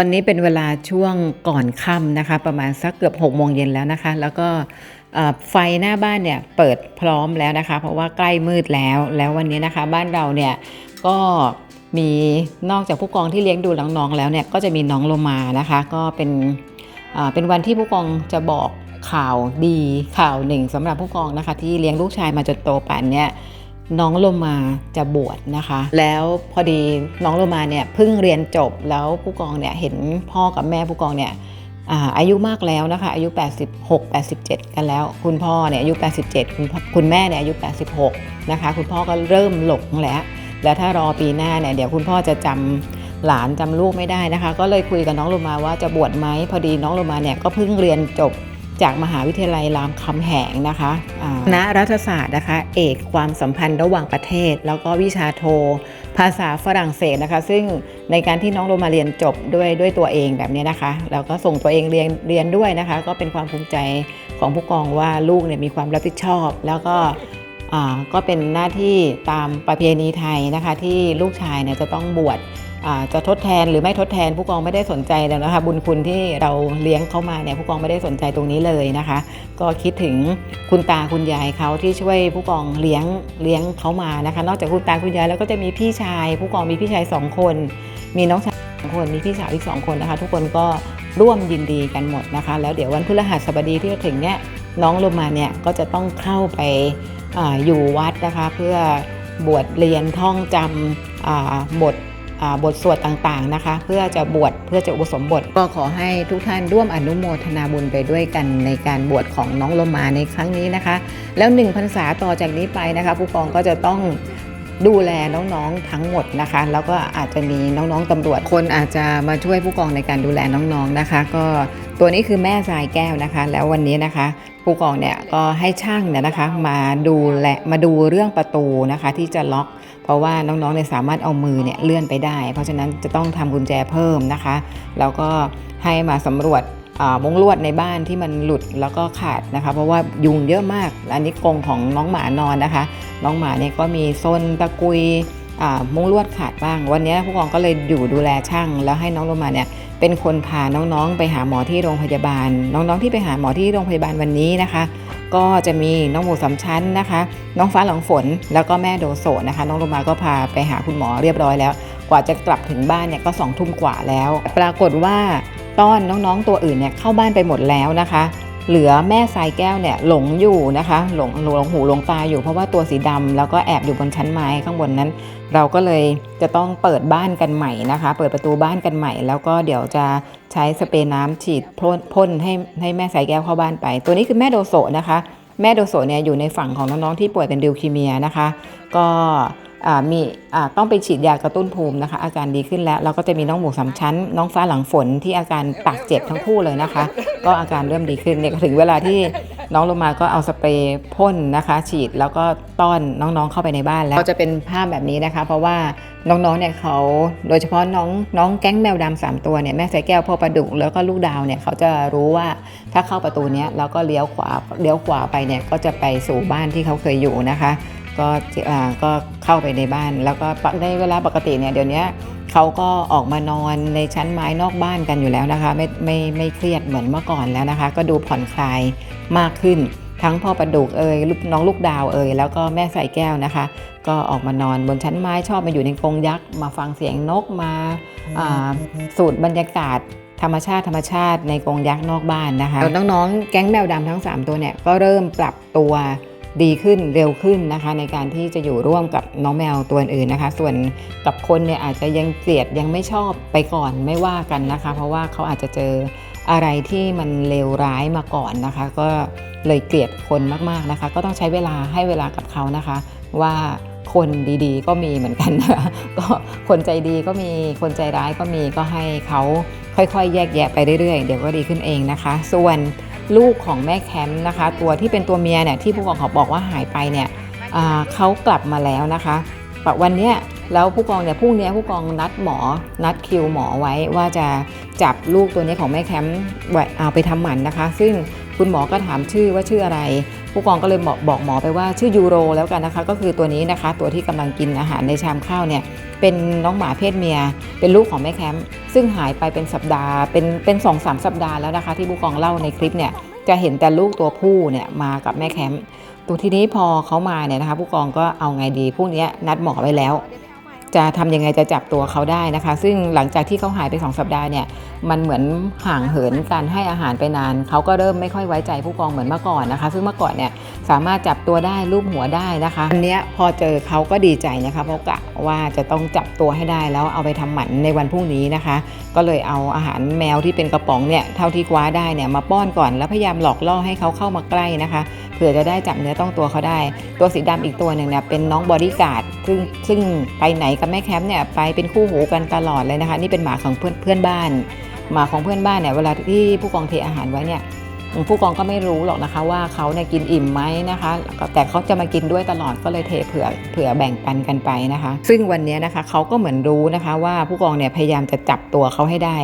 ตอนนี้เป็นเวลาช่วงก่อนค่ำนะคะ ประมาณสักเกือบ6โมงเย็นแล้วนะคะ แล้วก็ไฟหน้าบ้านเนี่ยเปิดพร้อมแล้วนะคะ เพราะว่าใกล้มืดแล้ว แล้ววันนี้นะคะบ้านเราเนี่ยก็มีนอกจากผู้กองที่เลี้ยงดูน้องๆแล้วเนี่ยก็จะมีน้องโลมานะคะ ก็เป็นเป็นวันที่ผู้กองจะบอกข่าวดีข่าวหนึ่งสำหรับผู้กองนะคะ ที่เลี้ยงลูกชายมาจนโตป่านเนี่ย น้องโลมาจะบวชนะคะ แล้วพอดีน้องโลมาเนี่ยเพิ่งเรียนจบแล้วผู้กองเนี่ยเห็นพ่อกับแม่ผู้กองเนี่ยอาอายุมากแล้วนะคะ อายุ 86 87 กันแล้ว คุณพ่อเนี่ยอายุ 87 คุณคุณแม่เนี่ยอายุ 86 นะคะ คุณพ่อก็เริ่มหลงแล้ว แล้วถ้ารอปีหน้าเนี่ยเดี๋ยวคุณพ่อจะจำหลานจำลูกไม่ได้นะคะ ก็เลยคุยกับน้องโลมาว่าจะบวชไหมพอดีน้องโลมาเนี่ยก็เพิ่งเรียนจบ จากมหาวิทยาลัยรามคำแหงนะคะอ่าคณะรัฐศาสตร์นะคะ เอกความสัมพันธ์ระหว่างประเทศ แล้วก็วิชาโท ภาษาฝรั่งเศสนะคะ ซึ่งในการที่น้องโรมาเรียนจบด้วยด้วยตัวเองแบบนี้นะคะ แล้วก็ส่งตัวเองเรียนเรียนด้วยนะคะ ก็เป็นความภูมิใจของผู้กองว่าลูกเนี่ยมีความรับผิดชอบ แล้วก็ก็เป็นหน้าที่ตามประเพณีไทยนะคะ ที่ลูกชายเนี่ยจะต้องบวช จะทดแทนหรือไม่ทดแทนผู้กองไม่ได้สนใจแล้วนะคะ บุญคุณที่เราเลี้ยงเขามาเนี่ยผู้กองไม่ได้สนใจตรงนี้เลยนะคะ ก็คิดถึงคุณตาคุณยายเขาที่ช่วยผู้กองเลี้ยงเลี้ยงเขามานะคะ นอกจากคุณตาคุณยายแล้วก็จะมีพี่ชาย ผู้กองมีพี่ชายสองคน มีน้องชายสองคนมีพี่สาวอีกสองคนนะคะ ทุกคนก็ร่วมยินดีกันหมดนะคะ แล้วเดี๋ยววันพฤหัสบดีที่จะถึงเนี่ยน้องลงมาเนี่ยก็จะต้องเข้าไปอาอยู่วัดนะคะ เพื่อบวชเรียนท่องจำบท บทสวดต่างๆนะคะ เพื่อจะบวชเพื่อจะอุปสมบท ก็ขอให้ทุกท่านร่วมอนุโมทนาบุญไปด้วยกันในการบวชของน้องโลมาในครั้งนี้นะคะ แล้วหนึ่งพรรษาต่อจากนี้ไปนะคะ ผู้กองก็จะต้องดูแลน้องๆทั้งหมดนะคะ แล้วก็อาจจะมีน้องๆตำรวจคนอาจจะมาช่วยผู้กองในการดูแลน้องๆนะคะ ก็ตัวนี้คือแม่ทรายแก้วนะคะ แล้ววันนี้นะคะ ผู้กองเนี่ยก็ให้ช่างเนี่ยนะคะ มาดูแลมาดูเรื่องประตูนะคะ ที่จะล็อก เพราะว่าน้องๆเนี่ยสามารถเอามือเนี่ยเลื่อนไปได้ เพราะฉะนั้นจะต้องทำกุญแจเพิ่มนะคะ แล้วก็ให้มาสำรวจม้งลวดในบ้านที่มันหลุดแล้วก็ขาดนะคะ เพราะว่ายุงเยอะมาก อันนี้กรงของน้องหมานอนนะคะ น้องหมาเนี่ยก็มีโซนตะกุยมุ้งลวดขาดบ้าง วันนี้ผู้กองก็เลยอยู่ดูแลช่าง แล้วให้น้องโรมาเนี่ย เป็นคนพาน้องๆ ไปหาหมอที่โรงพยาบาล น้องๆที่ไปหาหมอที่โรงพยาบาลวันนี้นะคะ ก็จะมีน้องหมูสามชั้นนะคะ น้องฟ้าหลังฝน แล้วก็แม่โดโซนะคะ น้องโรมาก็พาไปหาคุณหมอเรียบร้อยแล้ว กว่าจะกลับถึงบ้านเนี่ยก็สองทุ่มกว่าแล้ว ปรากฏว่าต้อนน้องๆตัวอื่นเนี่ยเข้าบ้านไปหมดแล้วนะคะ เหลือแม่ทรายแก้วเนี่ยหลงอยู่นะคะหลงหลงหูหลงตาอยู่เพราะว่าตัวสีดำแล้วก็แอบอยู่บนชั้นไม้ข้างบนนั้น เราก็เลยจะต้องเปิดบ้านกันใหม่นะคะ เปิดประตูบ้านกันใหม่ แล้วก็เดี๋ยวจะใช้สเปรย์น้ำฉีดพ่นพ่นให้ให้แม่สายแก้วเข้าบ้านไป ตัวนี้คือแม่โดโซนะคะ แม่โดโซเนี่ยอยู่ในฝั่งของน้องๆที่ป่วยเป็นดิวคีเมียนะคะ ก็ มีอ่าต้องไปฉีดยากระตุ้นภูมินะคะ อาการดีขึ้นแล้วเราก็จะมีน้องหมูสามชั้น น้องฟ้าหลังฝนที่อาการปากเจ็บทั้งคู่เลยนะคะ ก็อาการเริ่มดีขึ้นเนี่ยก็ถึงเวลาที่น้องลงมาก็เอาสเปรย์พ่นนะคะ ฉีดแล้วก็ต้อนน้องๆเข้าไปในบ้านแล้วก็จะเป็นภาพแบบนี้นะคะ เพราะว่าน้องๆเนี่ยเขาโดยเฉพาะน้องน้องแก๊งแมวดำสามตัวเนี่ยแม่สายแก้วพ่อประดุกแล้วก็ลูกดาวเนี่ยเขาจะรู้ว่าถ้าเข้าประตูเนี้ยแล้วก็เลี้ยวขวาเลี้ยวขวาไปเนี่ยก็จะไปสู่บ้านที่เขาเคยอยู่นะคะ ก็อ่าก็เข้าไปในบ้าน แล้วก็ในเวลาปกติเนี่ยเดี๋ยวนี้เขาก็ออกมานอนในชั้นไม้นอกบ้านกันอยู่แล้วนะคะ ไม่ไม่ไม่เครียดเหมือนเมื่อก่อนแล้วนะคะ ก็ดูผ่อนคลายมากขึ้น ทั้งพ่อประดุกเอ่ยน้องลูกดาวเอ่ยแล้วก็แม่ใส่แก้วนะคะ ก็ออกมานอนบนชั้นไม้ชอบมาอยู่ในกรงยักษ์มาฟังเสียงนกมาาสูดบรรยากาศธรรมชาติธรรมชาติในกรงยักษ์นอกบ้านนะคะน้องๆแก๊งแมวดำทั้ง 3 ตัวเนี่ยก็เริ่มปรับตัว ดีขึ้นเร็วขึ้นนะคะ ในการที่จะอยู่ร่วมกับน้องแมวตัวอื่นนะคะ ส่วนกับคนเนี่ยอาจจะยังเกลียดยังไม่ชอบไปก่อนไม่ว่ากันนะคะ เพราะว่าเขาอาจจะเจออะไรที่มันเลวร้ายมาก่อนนะคะ ก็เลยเกลียดคนมากๆนะคะ ก็ต้องใช้เวลาให้เวลากับเขานะคะ ว่าคนดีๆ ก็มีเหมือนกันนะก็คนใจดีก็มีคนใจร้ายก็มีก็ให้เขาค่อยๆ แยกแยะไปเรื่อยๆ เดี๋ยวก็ดีขึ้นเองนะคะ ส่วน ลูกของแม่แคมป์นะคะ ตัวที่เป็นตัวเมียเนี่ยที่ผู้กองเขาบอกว่าหายไปเนี่ยเขากลับมาแล้วนะคะปวันนี้แล้วผู้กองเนี่ยพรุ่งนี้ผู้กองนัดหมอนัดคิวหมอไว้ว่าจะจับลูกตัวนี้ของแม่แคมป์เอาไปทำหมันนะคะ ซึ่งคุณหมอก็ถามชื่อว่าชื่ออะไร ผู้กองก็เลยบอกบอกหมอไปว่าชื่อยูโรแล้วกันนะคะ ก็คือตัวนี้นะคะ ตัวที่กำลังกินอาหารในชามข้าวเนี่ย เป็นน้องหมาเพศเมีย เป็นลูกของแม่แคมป์ซึ่งหายไปเป็นสัปดาห์ เป็นเป็นสองสามสัปดาห์แล้วนะคะ ที่ผู้กองเล่าในคลิปเนี่ยจะเห็นแต่ลูกตัวผู้เนี่ยมากับแม่แคมป์ตัวทีนี้พอเขามาเนี่ยนะคะผู้กองก็เอาไงดีพวกนี้นัดหมอไว้แล้ว จะทำยังไงจะจับตัวเขาได้นะคะ ซึ่งหลังจากที่เขาหายไปสองสัปดาห์เนี่ย มันเหมือนห่างเหินการให้อาหารไปนาน เขาก็เริ่มไม่ค่อยไว้ใจผู้กองเหมือนเมื่อก่อนนะคะ ซึ่งเมื่อก่อนเนี่ยสามารถจับตัวได้รูปหัวได้นะคะ อันเนี้ยพอเจอเขาก็ดีใจนะคะเพราะกะว่าจะต้องจับตัวให้ได้แล้วเอาไปทำหมันในวันพรุ่งนี้นะคะ ก็เลยเอาอาหารแมวที่เป็นกระป๋องเนี่ยเท่าที่คว้าได้เนี่ยมาป้อนก่อนแล้วพยายามหลอกล่อให้เขาเข้ามาใกล้นะคะเผื่อจะได้จับเนื้อต้องตัวเขาได้ ตัวสีดำอีกตัวหนึ่งเนี่ยเป็นน้องบอดี้การ์ด ซึ่งซึ่งไปไหนกับแม่แคมป์เนี่ยไปเป็นคู่หูกันตลอดเลยนะคะ นี่เป็นหมาของเพื่อนเพื่อนบ้าน หมาของเพื่อนบ้านเนี่ยเวลาที่ผู้กองเทอาหารไว้เนี่ยผู้กองก็ไม่รู้หรอกนะคะ ว่าเขาเนี่ยกินอิ่มไหมนะคะ แต่เขาจะมากินด้วยตลอดก็เลยเทเผื่อเผื่อแบ่งปันกันไปนะคะ ซึ่งวันนี้นะคะเขาก็เหมือนรู้นะคะ ว่าผู้กองเนี่ยพยายามจะจับตัวเขาให้ได้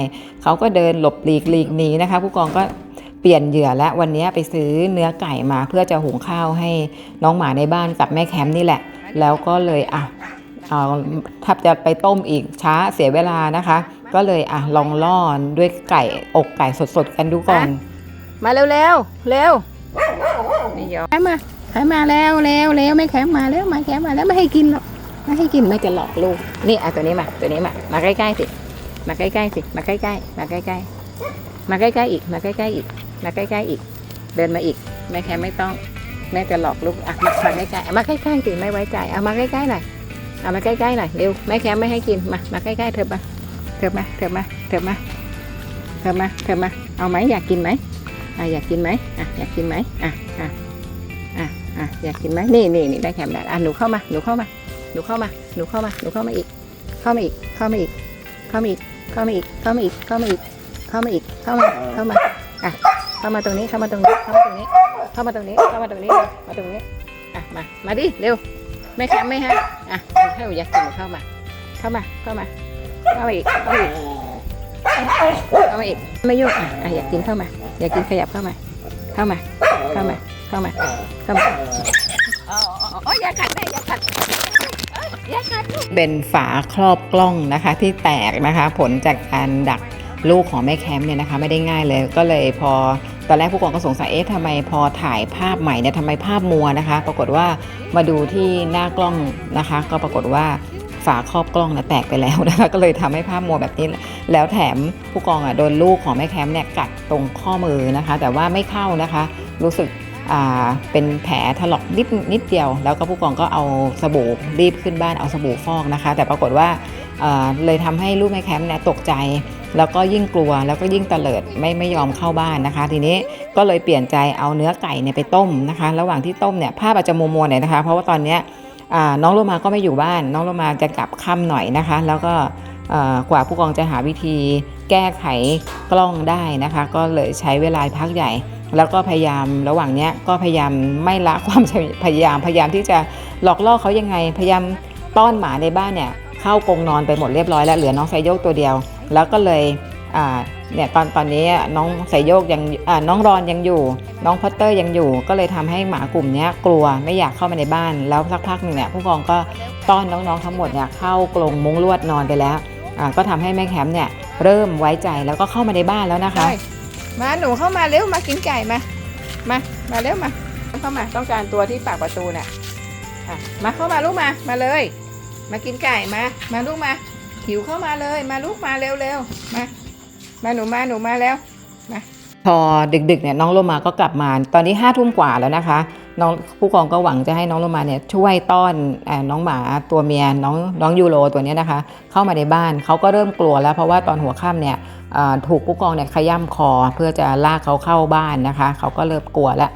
เขาก็เดินหลบหลีกหลีกหนีนะคะ ผู้กองก็เปลี่ยนเหยื่อและวันนี้ไปซื้อเนื้อไก่มาเพื่อจะหุงข้าวให้น้องหมาในบ้านกับแม่แคมป์นี่แหละ แล้วก็เลยอะเอาถ้าจะไปต้มอีกช้าเสียเวลานะคะ ก็เลยอะลองล่อด้วยไก่อกไก่สดๆกันดูก่อน มาเร็วเร็วเร็วนี่ยอมแคมมาแคมมาแล้วเร็วเร็วไม่แคมมาแล้วมาแคมมาแล้วไม่ให้กินหรอกไม่ให้กินไม่จะหลอกลูกนี่อะตัวนี้มาตัวนี้มามาใกล้ๆสิมาใกล้ๆสิมาใกล้ๆมาใกล้ๆมาใกล้ๆอีกมาใกล้ๆอีกมาใกล้ๆอีก เดินมาอีกแม่แค่ไม่ต้อง แม่จะหลอกลูกอะมาใกล้ๆมาใกล้ๆสิไม่ไว้ใจเอามาใกล้ๆหน่อยเอามาใกล้ๆหน่อยเร็วแม่แคมไม่ให้กินมามาใกล้ๆเถอะมาเถอะมาเถอะมาเถอะมาเถอะมาเถอะมาเอาไหมอยากกินไหมอะอยากกินไหมอะอยากกินไหมอะอะอะอะอยากกินไหมนี่นี่นี่แด้แคมได้อะหนูเข้ามาหนูเข้ามาหนูเข้ามาหนูเข้ามาหนูเข้ามาอีก เข้ามาอีกเข้ามาอีกเข้ามาอีกเข้ามาอีกเข้ามาอีกเข้ามาอีกเข้ามาอีกเข้ามาเข้ามาอะเข้ามาตรงนี้เข้ามาตรงนี้เข้ามาตรงนี้ เข้ามาตรงนี้ เข้ามาตรงนี้ มาตรงนี้ อะ มา มาดิ เร็ว ไม่แคมไม่ฮะ อะให้หนูอยากกินหนูเข้ามา เข้ามา เข้ามา เข้ามาอีก เข้ามาอีก เข้ามาอีก ไม่ยุ่งอะอะอยากกินเข้ามา อยากกินขยับเข้ามา เข้ามา เข้ามา เข้ามา เข้ามาอ๋ออ๋ออย่ากัดแม่อย่ากัดอย่ากัดเป็นฝาครอบกล้องนะคะ ที่แตกนะคะ ผลจากการดักลูกของแม่แคมป์เนี่ยนะคะ ไม่ได้ง่ายเลยก็เลยพอ ตอนแรกผู้กองก็สงสัยเอ๊ะทำไมพอถ่ายภาพใหม่เนี่ยทำไมภาพมัวนะคะ ปรากฏว่ามาดูที่หน้ากล้องนะคะ ก็ปรากฏว่าฝาครอบกล้องเนี่ยแตกไปแล้วนะคะก็เลยทำให้ภาพมัวแบบนี้ แล้วแถมผู้กองอะโดนลูกของแม่แคมเนี่ยกัดตรงข้อมือนะคะ แต่ว่าไม่เข้านะคะ รู้สึกอ่าเป็นแผลถลอกนิดนิดเดียว แล้วก็ผู้กองก็เอาสบู่รีบขึ้นบ้านเอาสบู่ฟอกนะคะ แต่ปรากฏว่าเออเลยทำให้ลูกแม่แคมเนี่ยตกใจ แล้วก็ยิ่งกลัวแล้วก็ยิ่งเตลิดไม่ไม่ยอมเข้าบ้านนะคะ ทีนี้ก็เลยเปลี่ยนใจเอาเนื้อไก่เนี่ยไปต้มนะคะ ระหว่างที่ต้มเนี่ยภาพอาจจะมัวๆหน่อยนะคะ เพราะว่าตอนเนี้ยน้องโลมาก็ไม่อยู่บ้าน น้องโลมาจะกลับค่ำหน่อยนะคะ แล้วก็กว่าผู้กองจะหาวิธีแก้ไขกล้องได้นะคะ ก็เลยใช้เวลาพักใหญ่ แล้วก็พยายามระหว่างเนี้ยก็พยายามไม่ละความพยายามพยายามที่จะหลอกล่อเขายังไง พยายามต้อนหมาในบ้านเนี่ยเข้ากรงนอนไปหมดเรียบร้อยแล้วเหลือน้องไซโยกตัวเดียว แล้วก็เลยเนี่ยตอนตอนนี้น้องไซโยกยังน้องรอนยังอยู่ น้องพอตเตอร์ยังอยู่ ก็เลยทำให้หมากลุ่มนี้กลัวไม่อยากเข้ามาในบ้าน แล้วสักพักหนึ่งเนี่ยผู้กองก็ต้อนน้องๆทั้งหมดเนี่ยเข้ากรงมุ้งลวดนอนไปแล้วก็ทำให้แม่แคมป์เนี่ยเริ่มไว้ใจแล้วก็เข้ามาในบ้านแล้วนะคะมาหนูเข้ามาเร็วมากินไก่มามามาเร็วมาเข้ามาต้องการตัวที่ปากประตูเน่ะอะมาเข้ามาลูกมามาเลย มากินไก่มามาลูกมา หิวเข้ามาเลย มาลูกมาเร็วเร็วมา มาหนูมาหนูมาแล้วมาพอดึกๆเนี่ยน้องโลมาก็กลับมา ตอนนี้ห้าทุ่มกว่าแล้วนะคะน้องผู้กองก็หวังจะให้น้องโลมาเนี่ยช่วยต้อนอน้องหมาตัวเมียน้องน้องยูโรตัวเนี้ยนะคะ เข้ามาในบ้านเขาก็เริ่มกลัวแล้วเพราะว่าตอนหัวค่ำเนี่ยถูกผู้กองเนี่ยขย้ำคอเพื่อจะลากเขาเข้าบ้านนะคะเขาก็เริ่มกลัวแล้ว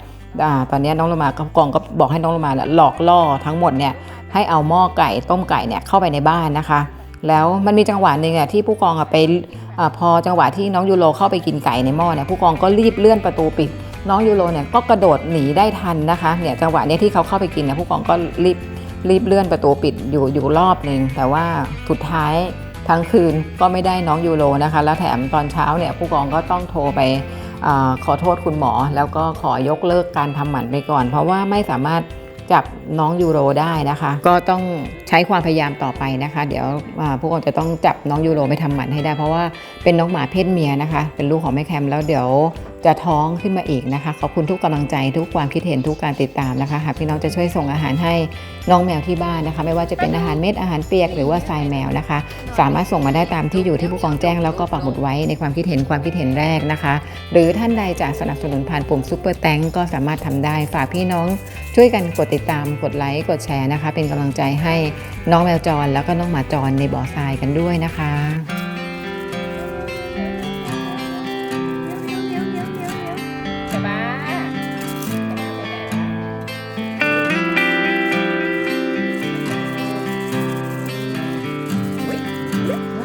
อตอนนี้น้องโลมาผู้กองก็บอกให้น้องโลมาหลอกล่อทั้งหมดเนี่ยให้เอาหม้อไก่ต้มไก่เนี่ยเข้าไปในบ้านนะคะ แล้วมันมีจังหวะหนึ่งอะที่ผู้กองอะไปอพอจังหวะที่น้องยูโรเข้าไปกินไก่ในหม้อเนี่ยผู้กองก็รีบเลื่อนประตูปิด น้องยูโรเนี่ยก็กระโดดหนีได้ทันนะคะเนี่ยจังหวะนี้ที่เขาเข้าไปกินเนี่ยผู้กองก็รีบรีบเลื่อนประตูปิดอยู่อยู่รอบหนึ่งแต่ว่าสุดท้ายทั้งคืนก็ไม่ได้น้องยูโรนะคะ แล้วแถมตอนเช้าเนี่ยผู้กองก็ต้องโทรไปอขอโทษคุณหมอ แล้วก็ขอยกเลิกการทำหมันไปก่อน เพราะว่าไม่สามารถ จับน้องยูโรได้นะคะ ก็ต้องใช้ความพยายามต่อไปนะคะ เดี๋ยวพวกเราจะต้องจับน้องยูโรไปทำหมันให้ได้ เพราะว่าเป็นน้องหมาเพศเมียนะคะ เป็นลูกของแม่แคมแล้วเดี๋ยว จะท้องขึ้นมาอีกนะคะ ขอบคุณทุกกำลังใจทุกความคิดเห็นทุกการติดตามนะคะหากพี่น้องจะช่วยส่งอาหารให้น้องแมวที่บ้านนะคะ ไม่ว่าจะเป็นอาหารเม็ดอาหารเปียกหรือว่าทรายแมวนะคะ สามารถส่งมาได้ตามที่อยู่ที่ผู้กองแจ้งแล้วก็ปักหมุดไว้ในความคิดเห็นความคิดเห็นแรกนะคะ หรือท่านใดจะสนับสนุนผ่านปุ่มซุปเปอร์แตงก็สามารถทำได้ฝากพี่น้องช่วยกันกดติดตามกดไลค์กดแชร์นะคะ เป็นกำลังใจให้น้องแมวจรแล้วก็น้องหมาจรในบ่อทรายกันด้วยนะคะ Woo!